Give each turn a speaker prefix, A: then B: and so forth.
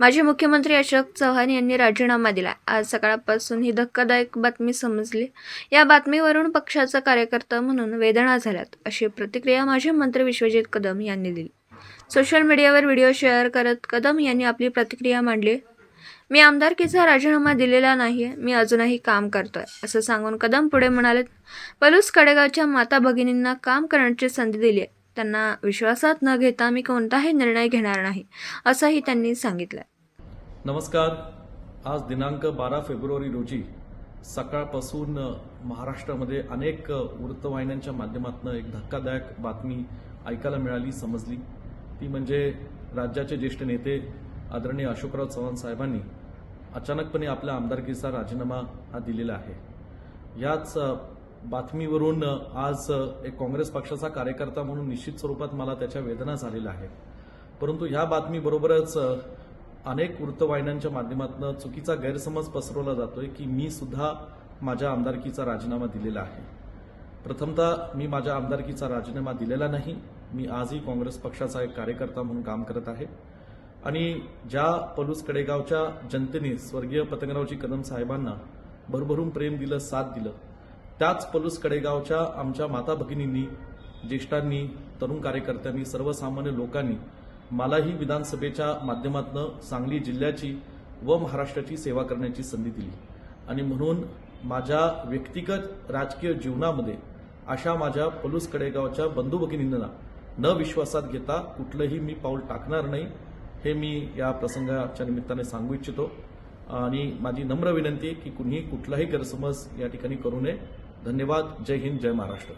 A: माजी मुख्यमंत्री अशोक चव्हाण यांनी राजीनामा दिला. आज सकाळपासून ही धक्कादायक बातमी समजली. या बातमीवरून पक्षाचा कार्यकर्ता म्हणून वेदना झाल्यात अशी प्रतिक्रिया माजी मंत्री विश्वजित कदम यांनी दिली. सोशल मीडियावर व्हिडिओ शेअर करत कदम यांनी आपली प्रतिक्रिया मांडली. मी आमदारकीचा राजीनामा दिलेला नाहीये मी अजूनही काम करतोय असं सांगून कदम पुढे म्हणाले. पलूस कडेगावच्या माता भगिनींना काम करण्याची संधी दिली आहे त्यांना विश्वासात न घेता मी कोणताही निर्णय घेणार नाही असंही त्यांनी सांगितलं.
B: नमस्कार. आज दिनांक बारा फेब्रुवारी रोजी सकाळपासून महाराष्ट्रामध्ये अनेक वृत्तवाहिन्यांच्या माध्यमातून एक धक्कादायक बातमी ऐकायला मिळाली समजली. ती म्हणजे राज्याचे ज्येष्ठ नेते आदरणीय अशोकराव चव्हाण साहेबांनी अचानकपणे आपल्या आमदारकीचा राजीनामा हा दिलेला आहे. याच बातमीवरून आज एक काँग्रेस पक्षाचा कार्यकर्ता म्हणून निश्चित स्वरूपात मला त्याच्या वेदना झालेल्या आहेत. परंतु ह्या बातमीबरोबरच अनेक वृत्तवाहिन्यांच्या माध्यमातून चुकीचा गैरसमज पसरवला जातोय की मी सुद्धा माझ्या आमदारकीचा राजीनामा दिलेला आहे. प्रथमतः मी माझ्या आमदारकीचा राजीनामा दिलेला नाही. मी आजही काँग्रेस पक्षाचा एक कार्यकर्ता म्हणून काम करत आहे. आणि ज्या पलूस कडेगावच्या जनतेने स्वर्गीय पतंगरावजी कदम साहेबांना भरभरून प्रेम दिलं साथ दिलं त्याच पलूस कडेगावच्या आमच्या माता भगिनींनी ज्येष्ठांनी तरुण कार्यकर्त्यांनी सर्वसामान्य लोकांनी मलाही विधानसभेच्या माध्यमातून सांगली जिल्ह्याची व महाराष्ट्राची सेवा करण्याची संधी दिली. आणि म्हणून माझ्या व्यक्तिगत राजकीय जीवनामध्ये अशा माझ्या पलूस कडेगावच्या बंधू भगिनींना न विश्वासात घेता कुठलंही मी पाऊल टाकणार नाही हे मी या प्रसंगाच्या निमित्ताने सांगू इच्छितो. आणि माझी नम्र विनंती आहे की कुणीही कुठलाही गैरसमज या ठिकाणी करू नये. धन्यवाद. जय हिंद. जय महाराष्ट्र.